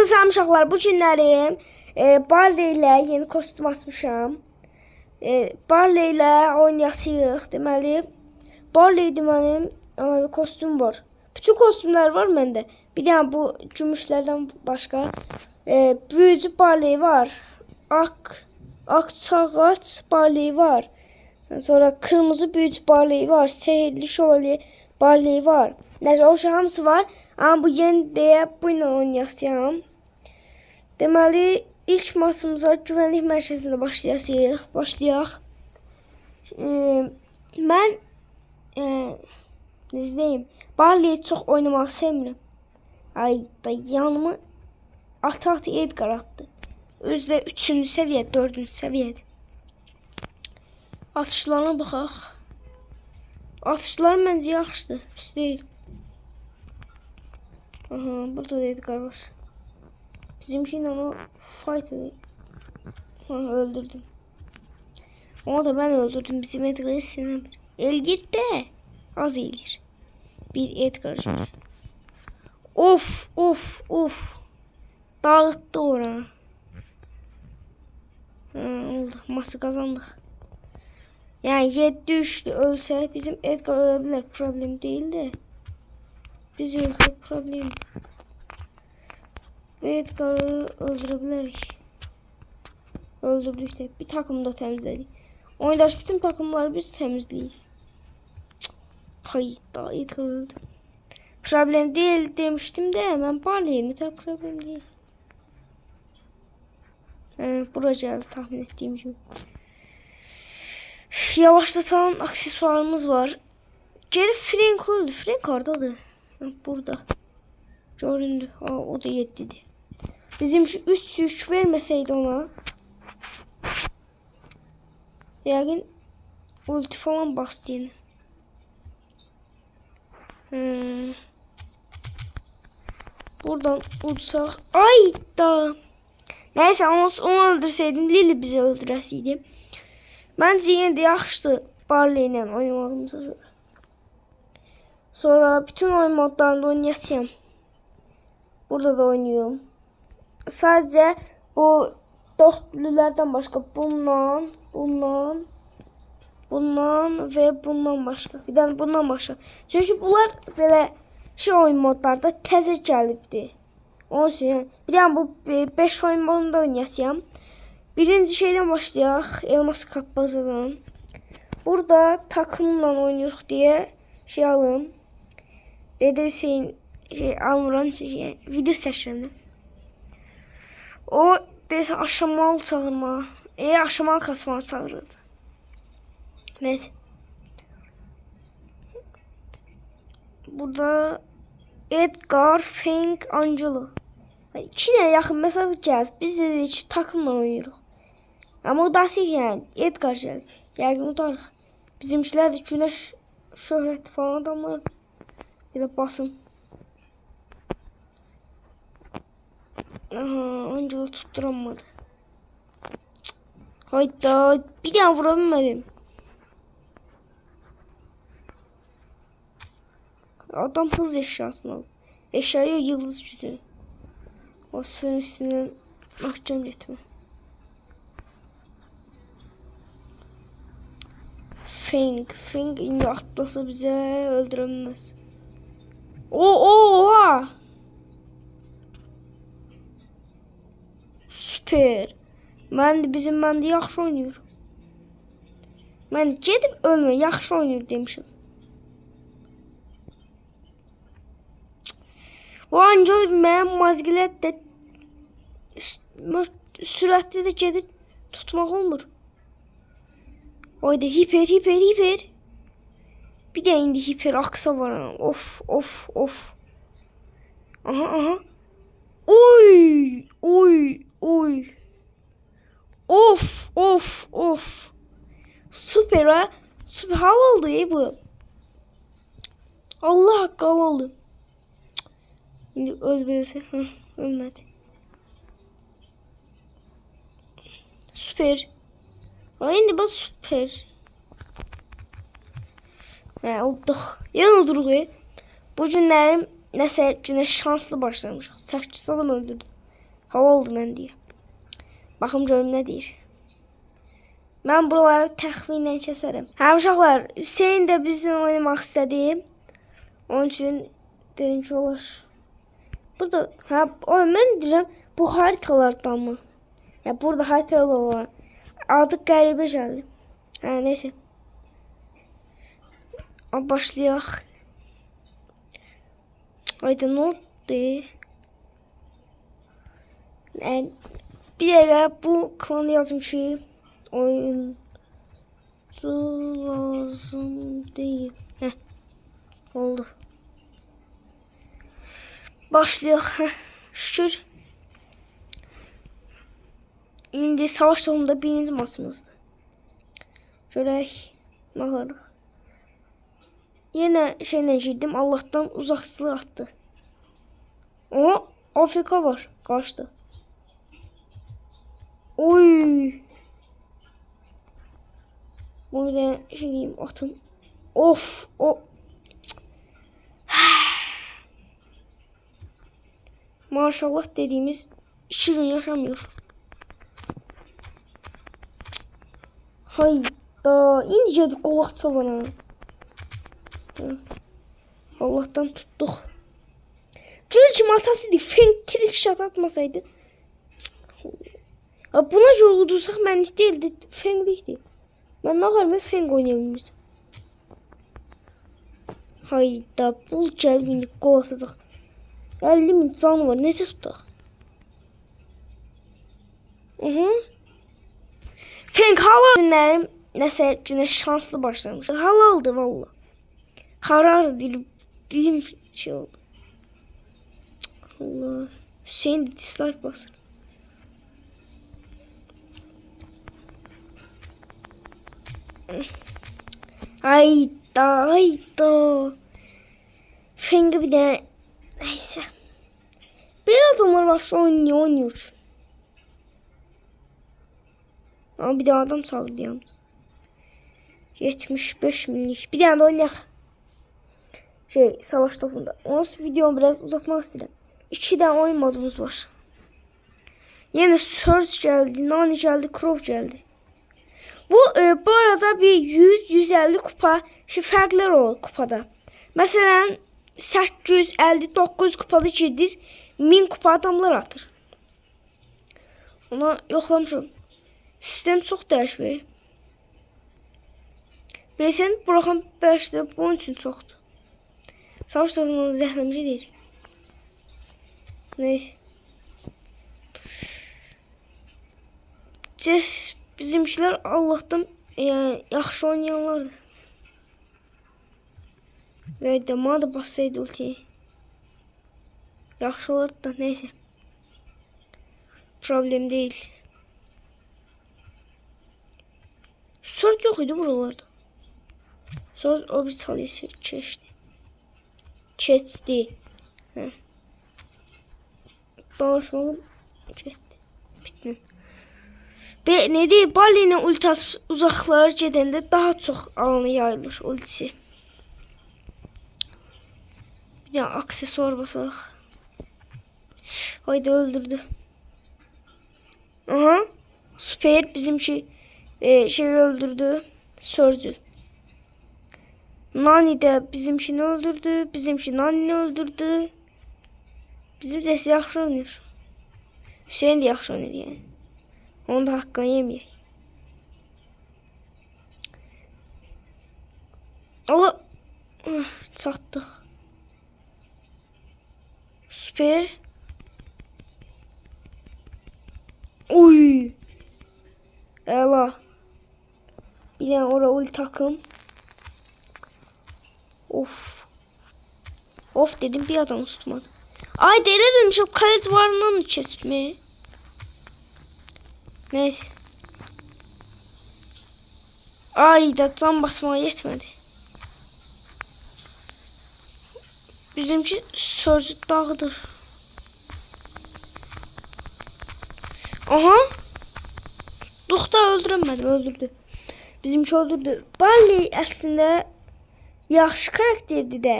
Halınızı salam uşaqlar. Bu günləri e, Barley ilə yeni kostyum asmışam. E, Barley ilə oynayasıyıq. Deməli, Barley-də mənim e, kostyum var. Bütün kostyumlar var məndə. Bir dənə bu gümüşlərdən başqa e, büyücü Barley var. Ak Akçağaç Barley var. Sonra kırmızı büyücü Barley var. Sehirli şövalye Barley var. Neyse o hamısı var. Ama bu yeni deyə bu ilə oynayacağam. Deməli ilk masımıza güvənlik mərkəzində başlayacağıq. Başlayaq. E, mən e, necə deyim, Barley çox oynamaq sevmirəm. Ay da yanımı ata-ata Edgar atdı. Özü də 3-cü səviyyə, 4-cü səviyyədir. Atışlarına baxaq. Atışlar məncə yaxşıdır, pis deyil. Aha, burada da Edgar var. Bizimki ilə o fight. Ha, öldürdüm. Onu da ben öldürdüm. Bizim Edgar'ı sinir. Elgir de az elgir. Bir Edgar. Of of of. Dağıttı oranı. Ha, oldu. Ması kazandık. Yani 7 üçlü ölse bizim Edgar ölebilir. Problem değil de. Biz ölsek problem. Ve Edgar'ı öldürebiliriz. Öldürdük de. Bir takım da temizledik. Oyundaş bütün takımları biz temizleyiz. Hayır daha Edgar öldü. Problem değil demiştim de hemen Barley'im. Yeter problem değil. Ee, buraya tahmin ettiğim gibi. Yavaşlatan aksesuarımız var. Geri Frank öldü. Frank oradadır. Burada. Göründü. Aa, o da yettiydi. Bizim şu üst yük vermeseydi ona. Yəqin ulti falan bastı yine. Hmm. Buradan uçsaq. Ay da. Neyse onu, onu öldürseydim Lili bizi öldürəsiydi. Bence yine de yaxşıdır Barley ile oynamağımıza. Sonra bütün oyun modlarında oynayasıyam. Burada da oynuyorum. Sadece bu dörtlülerden başka bundan, bundan, bundan ve bundan başka. Bir tane bundan başka. Çünkü bunlar böyle şey oyun modlarda təzə gəlibdi. Onun üçün bir tane bu 5 oyun modunda oynayasıyam. Birinci şeyden başlayaq. Elmas kapbazıdan. Burada takımla oynuyoruz diye şey alım. Rede Hüseyin şey, almıram şey, video seçirəm. O desə aşamalı çağırma. E aşamalı kasmağı çağırırdı. Neyse. Burada Edgar, Fink, Angelo. Yani İki tane yakın mesafe geldi. Biz de dedik ki takımla oynuyoruz. Ama o da yani Edgar geldi. Yani unutarıq. Bizimkiler de güneş şöhreti falan adamlar. Bir de basın. Aha, Angelo tutturamadı. Hayda, bir daha vurabilmedim. Adam hız eşyasını aldı. Eşyaya yıldız gücü. O suyun üstünden mahkem gitme. Fink, Fink indi atlasa bize öldüremez. O o oha. Süper. Mən bizim mən də yaxşı oynayır. Mən gedib ölmə, yaxşı oynayır demişəm. O ancaq mənim mazgilət də sürətli də gedib tutmaq olmur. Oyda hiper hiper hiper. Bir de indi hiper aksa var. Of of of. Aha aha. Oy oy oy. Of of of. Süper ha. Süper hal oldu ya bu. Allah hakkı hal oldu. Şimdi öl birisi. Ölmedi. Süper. Ay indi bak süper. Hə, olduq. Yenə oduruq. e. Bu günlərim nəsə günə şanslı başlamış. 8 adam öldürdüm. Halaldır mən deyə. Baxım görüm nə deyir. Mən buraları təxminən kəsərəm. Hə uşaqlar, Hüseyn də bizlə oynamaq istədi. Onun üçün dedim ki, olar. Burada hə o mən deyirəm bu haritalardan mı? Ya burada haritalar var. Adı qəribə gəldi. Hə, neysə. Başlayaq. Ayda nə oldu? Yani, bir dəqiqə bu klanı yazım ki, oyuncu lazım değil. Heh, oldu. Heh, şükür. İndi savaş sonunda birinci masımızdır. Görək. Baxarıq. Yenə şeylə girdim. Allahdan uzaqsızlıq atdı. Oha, Afrika var qarşıda. Oy. Burada şey diyeyim atım. Of, o. Maşallah dediğimiz gün yaşamıyor. Hayda, geldi qolaq çavana. Hı. Allah'tan tuttuk. George atasıydı. Feng trick shot atmasaydı. Buna görə udursaq mənlik deyildi. Fenglikdi. Mən nə qədər mən Feng oynaya bilmirəm. Hayda, bul gəl indi qol atacaq. 50 min canı var. Necə tutaq? Mhm. Feng halal günlərim nəsə günə şanslı başlamış. Halaldı valla. Harar dilim, dilim şey oldu. Allah. Hüseyin dislike basır. Hayda hayda. Fengi bir de neyse. Bir adamlar var şu oynuyor oynuyor. Ama bir de adam saldırdı yalnız. 75 minlik. Bir tane de oynayaq. Şey savaş topunda. Onun videomu biraz uzatmak istedim. İki tane oyun modumuz var. Yine Surge geldi, Nani geldi, Crop geldi. Bu e, bu arada bir 100-150 kupa şey fərqlər olur kupada. Məsələn 859 kupada girdiniz, 1000 kupa adamlar atır. Ona yoxlamışam. Sistem çox dəyişməyib. Bilsən, buraxan bəlkə bunun üçün çoxdur. Savaş topunun zəhləmci deyir. Neyse. Ces bizimkiler Allah'tan e, yaxşı oynayanlardır. Ve de bana da bassaydı ultiyi. Yaxşı da neyse. Problem değil. Söz yok idi buralarda. Söz o bir salisi çeşdi. Çeşdi. Heh. Danışmalım. Bitdi. Və Balina ulti atıb uzaqlara gedəndə daha çox alanı yayılır ultisi. Bir de aksesuar basaq. Haydi öldürdü. Aha. Süper bizimki e, şey öldürdü. Sörcü. Nani de bizimkini öldürdü. Bizimki Nani'ni öldürdü. Bizim sesi yaxşı oynayır. Hüseyin de yaxşı oynayır yani. Onun da hakkını yemeyək. Allah Ah, çatdıq. Süper. Oy. Əla. Bir dənə ora ult takım. Of. Of dedim bir adam tutmadı. Ay denedim şu kale duvarından mı kesme? Neyse. Ay da can basmaya yetmedi. Bizimki sözlü dağıdır. Aha. Duxda öldürəmədim, öldürdü. Bizimki öldürdü. Barley əslində yaxşı karakterdir də.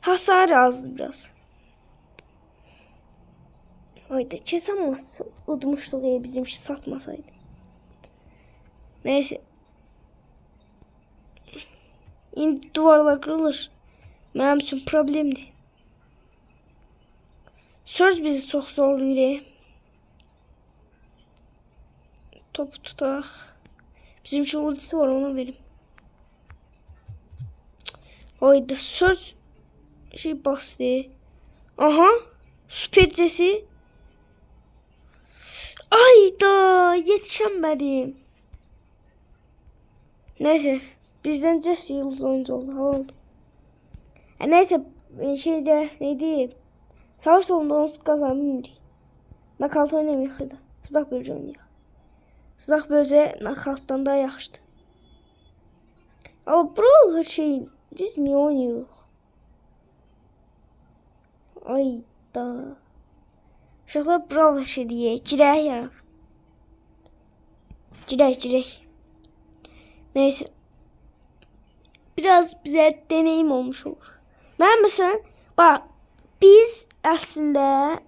Hasar azdır biraz. Hayda kesemez. Udmuştuk ya bizim şey satmasaydı. Neyse. İndi duvarlar kırılır. Benim için problemdi. Söz bizi çok zorluyor. Topu tutak. Bizim için ultisi var ona verim. Hayda söz şey bastı. Aha. Süpercesi. Ayda yetişemedim. Neyse. Bizden Jesse yıldız oyuncu oldu. Hava oldu. Ya neyse e, şeyde neydi? Savaş toplumda onsuz kazanmıyor. Nakalt oynamayıq da. Sızaq bölgə oynayaq. Sızaq bölgə nakaltdan daha yaxşıdır. Ama bro şey biz niye oynuyoruz? Ay Uşaqlar bro şey diye yaraq. Girək, girək. Neyse. Biraz bize deneyim olmuş olur. Ben mesela bak biz aslında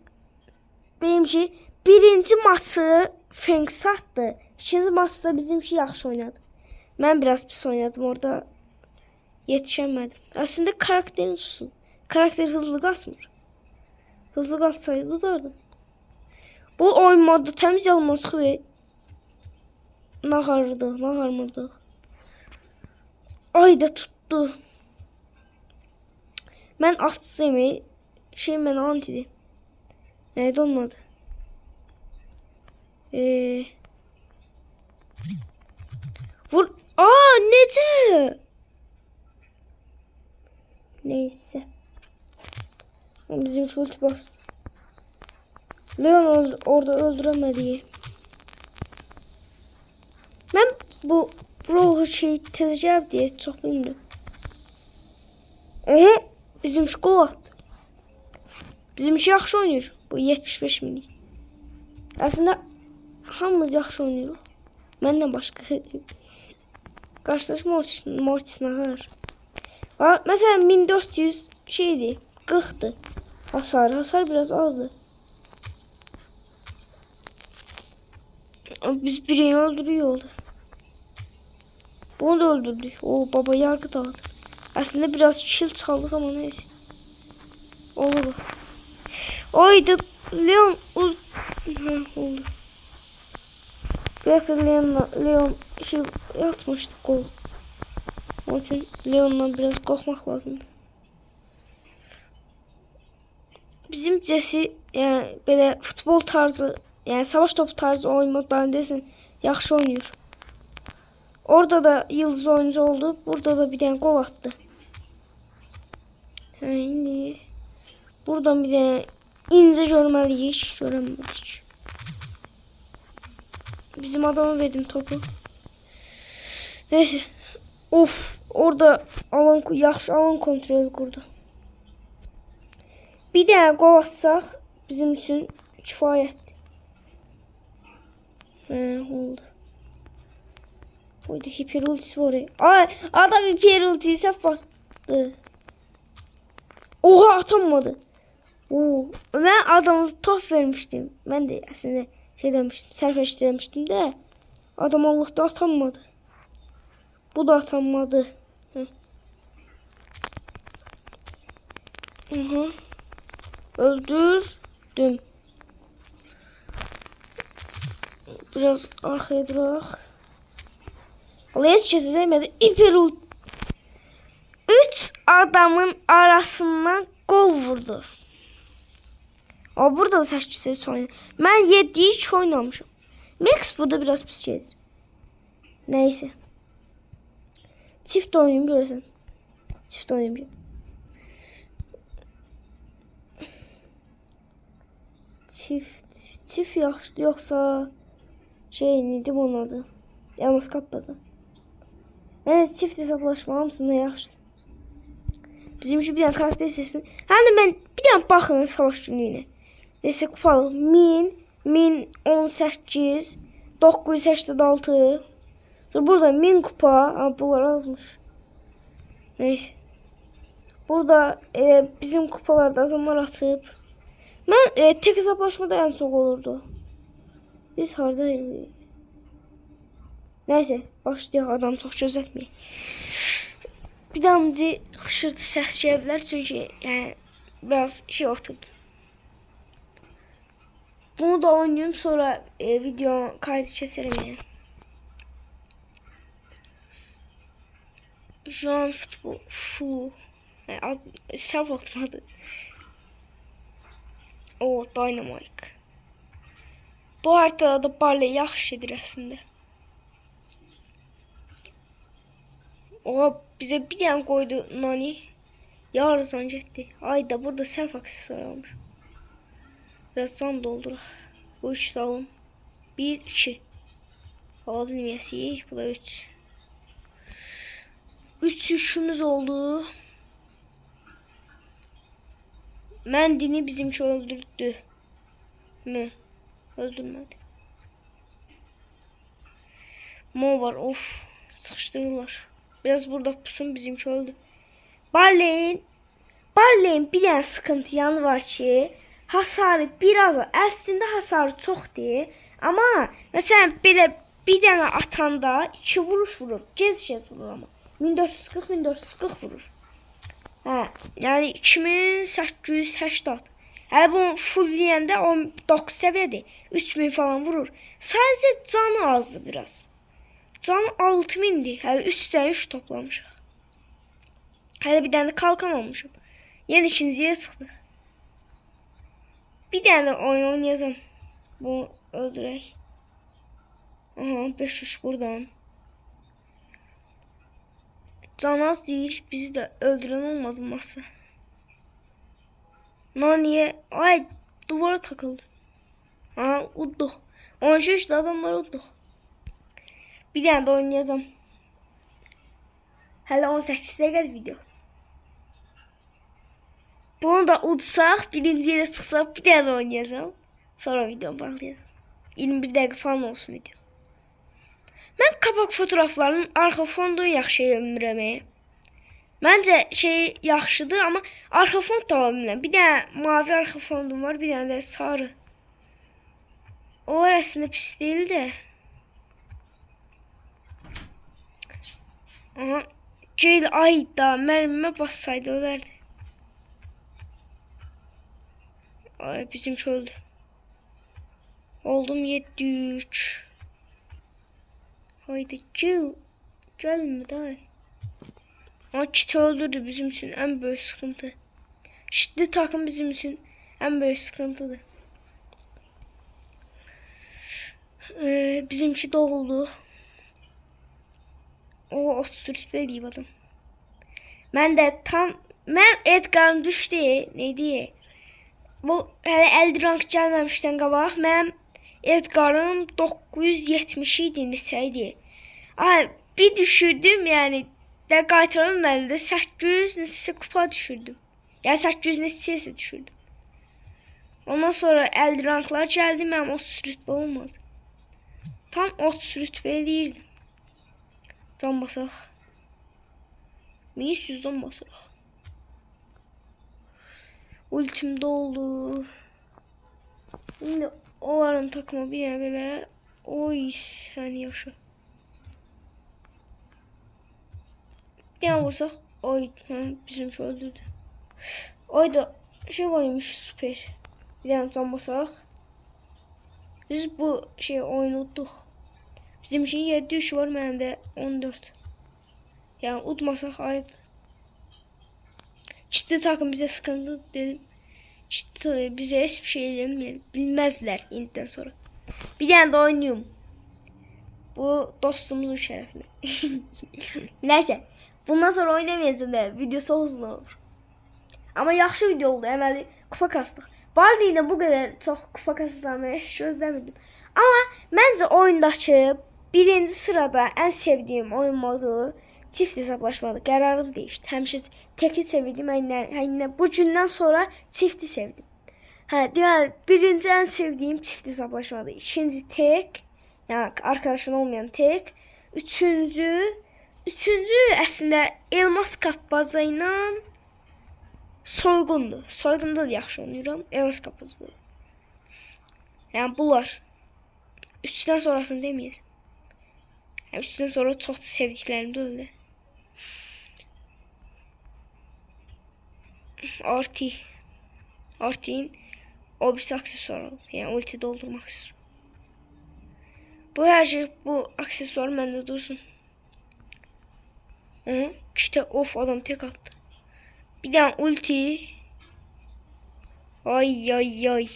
deyim ki birinci maçı Feng sattı. İkinci maçta bizimki yaxşı oynadı. Ben biraz pis oynadım orada yetişemedim. Aslında karakterin susun. Karakter hızlı kasmır. Hızlı kassaydı da orada. Bu modu temiz alması ve nahardı, naharmırdı. Ay da tuttu. Ben atsayım şey ben antidi. Neydi onun adı? Ee, vur. Aa nece? Neyse. Bizim şu ulti bastı. Leon orada öldüremedi. Ben bu bro şey tezgah diye çok bilmiyorum. Aha bizim şu gol attı. Bizim şey yaxşı oynayır. Bu 75 millik. Aslında hamımız yaxşı oynayırıq. Məndən başqa. Qarşılaşma Mortis, nahar. Ha, Məsələn 1400 şeydi, 40'dı. Hasar, hasar biraz azdı. Biz birini öldürüyor oldu. Bunu da öldürdük. O baba yargı dağıdı. Aslında biraz kill çaldık ama neyse. Olur. Oydu Leon uz ha, oldu. Belki Leon'la Leon şey yapmıştı gol. Onun için Leon'dan biraz korkmak lazım. Bizim Jesse yani böyle futbol tarzı yani savaş topu tarzı oyun modlarını desin yaxşı oynuyor. Orada da yıldız oyuncu oldu. Burada da bir tane gol attı. Ha, indi. Buradan bir tane ince görmeliyiz. Hiç göremedik. Bizim adama verdim topu. Neyse. Of. Orada alan yaxşı alan kontrolü kurdu. Bir dənə qol atsaq bizim üçün kifayətdir. Hə, oldu. Oyda hiper ultisi var. ya. Ay, adam hiper ultisi bastı. Oha atamadı. Oo, ben adama top vermiştim. Ben de aslında şey demiştim, serfeş demiştim de adam Allah'ta atamadı. Bu da atamadı. Hı. Hı hı. Öldürdüm. Biraz arkaya durak. Vallahi hiç kesilmedi. İper ult. Üç adamın arasından gol vurdu. O burada da 8 oynadı. Ben 7 hiç oynamışım. Max burada biraz pis şeydir. Neyse. Çift oynayayım görürsen. Çift oynayayım. Çift, çift yaxşı yoksa şey neydi bunun adı? Yalnız kapmaza. Ben çift hesaplaşma hamısında yaxşıdır. Bizim üçün bir dənə karakter seçsin. Də mən bir dənə baxın savaş günlüyünə. Nesə kupalıq 1000, 1018, 986. Sonra Burada 1000 kupa. Ha, bunlar azmış. Neyse. Burada e, bizim kupalarda adamlar atıp Ben e, tek hesaplaşmada en son olurdu. Biz hardayız. Neyse başlayaq adam çox gözətməyək. Bir damcı xışırtı səs gələ bilər çünki yəni biraz şey oturdu. Bunu da oynayayım sonra e, video kaydı keserim yani. Jean futbol flu. Yani ad, sərf oxumadı. O Dynamite. Bu haritada da Barley yaxşı gedir əslində. Oha bize bir tane koydu Nani. Yarısan getdi. Ayda burada self aksesuar almış. Biraz zam doldur. Bu üç de alın. Bir, iki. Hava bilmeyesi. Bu da üç. Üç üçümüz oldu. Mendini bizimki öldürdü. Mü? Öldürmedi. Mo var of. Sıkıştırırlar. Biraz burada pusun bizimki öldü. Barley'in Barley'in bir dənə sıkıntı yanı var ki, hasarı biraz əslində hasarı çoxdur, amma məsələn belə bir dənə atanda 2 vuruş vurur. Gez-gez vurur amma. 1440 1440 vurur. Hə, yəni 2880. Hələ bunu fullləyəndə 19 səviyyədir. 3000 falan vurur. Sadəcə canı azdır biraz. Canı 6000'dir. Hələ üstdən 3 toplamışıq. Hələ bir dənə də kalkan almışım. Yəni ikinciyə çıxdıq. Bir dənə də oyun oynayacağım. Bunu öldürək. Aha 500 buradan. Canaz deyir bizi də öldürən olmadı masa. Naniye ay duvara takıldı. Aha udduq. 13 adamlar udduq. Bir dənə də oynayacağım. Hələ 18 dəqiqədir video. Bunu da udsaq, birinci yerə çıxsaq, bir də oynayacağım. Sonra video bağlayacağım. 21 dəqiqə falan olsun video. Mən qabaq fotoğraflarının arxa fonunu yaxşı bilmirəm. Məncə şey yaxşıdır, amma arxa fon da ola bilmirəm. Bir dənə mavi arxa fonum var, bir dənə də sarı. O əslində pis deyil də. Aha. Ceyl ayda mermime bassaydı ölerdi. Ay bizim öldü. Oldum 73. Haydi Ceyl. Gelme daha. Ama çiti öldürdü bizim için en büyük sıkıntı. Çitli takım bizim için en büyük sıkıntıdır. Ee, bizimki doldu. O 30 rütbə eləyib adam. Mən də tam mən Edgarın düşdü, neydi? Bu hələ 50 rank gəlməmişdən qabaq mən Edgarın 970 idi, neçə idi? Ay, bir düşürdüm, yəni də qaytaram mən də 800 neçə kupa düşürdüm. Yəni 800 neçəsə düşürdüm. Ondan sonra 50 ranklar gəldi, mənim 30 rütbə olmadı. Tam 30 rütbə eləyirdim. Can basaq. 1100'dan basaq. Ultimde oldu. Şimdi onların takımı bir belə oy sən yaşa. Bir yana vursaq oy bizim şey öldürdü. Oy da şey var imiş süper. Bir yana can basaq. Biz bu şey utduq. Bizim için 7 iş var, mənim də 14. Yəni udmasaq ayıbdır. Ciddi takım bizə sıkıntı dedim. Ciddi bizə heç bir şey eləmir. Bilməzlər indidən sonra. Bir dənə də oynayım. Bu dostumuzun şərəfinə. Nəysə. Bundan sonra oynamayacağım da videosu uzun olur. Amma yaxşı video oldu. Əməli kupa kastıq. Barley ilə bu qədər çox kupa kasacağını heç gözləmirdim. Amma məncə oyundakı birinci sırada en sevdiğim oyun modu çift hesaplaşmalı. Kararım değişti. Həmişə teki sevdim. Hələ bu gündən sonra çifti sevdim. Hə, deməli, birinci en sevdiğim çift hesaplaşmalı. İkinci tek, yani arkadaşın olmayan tek. Üçüncü, üçüncü əslində elmas kapbaza ilə soyğundur. Soyğunda da yaxşı oynayıram. Elas qapıcıdır. Yəni bunlar. Üstündən sonrasını deməyəsən. Yəni üstündən sonra çox sevdiklərim də öldü. Arti. Artin o birisi aksesuar oldu. Yəni ulti doldurma aksesuarı. Bu hər şey, bu aksesuar məndə dursun. Hı, işte of adam tek attı. Bir tane ulti. Ay ay ay.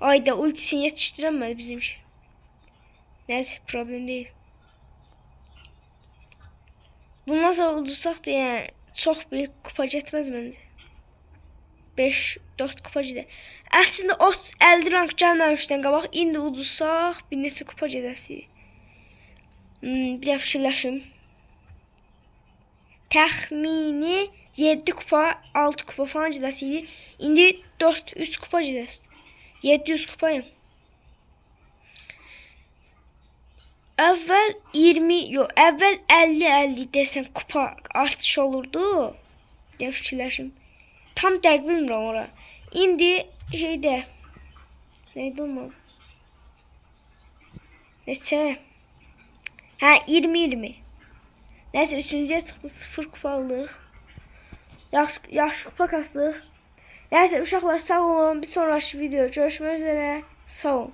Ay da ultisini yetiştiremedi bizim şey. Neyse problem değil. Bundan sonra udursaq da yəni çox bir kupacı etməz məncə. 5 4 kupacı da. Əslində o 50 rank gəlməmişdən qabaq indi udursaq bir neçə kupacı edəsirik. Hmm, bir də fikirləşim. Təxmini 7 kupa, 6 kupa falan gedəsiydi. İndi 4 3 kupa gedəsi. 700 kupayım. Əvvəl 20, yox, əvvəl 50-50 desən kupa artış olurdu. Deyə. Tam dəqiq bilmirəm ora. İndi şeydə neydi olmalı? Neçə? Hə, 20-20. Neyse üçüncüye çıktı sıfır kupalıq. Yaxşı, yaxşı kupa kasdıq. Neyse uşaqlar sağ olun. Bir sonraki video görüşmək üzrə. Sağ olun.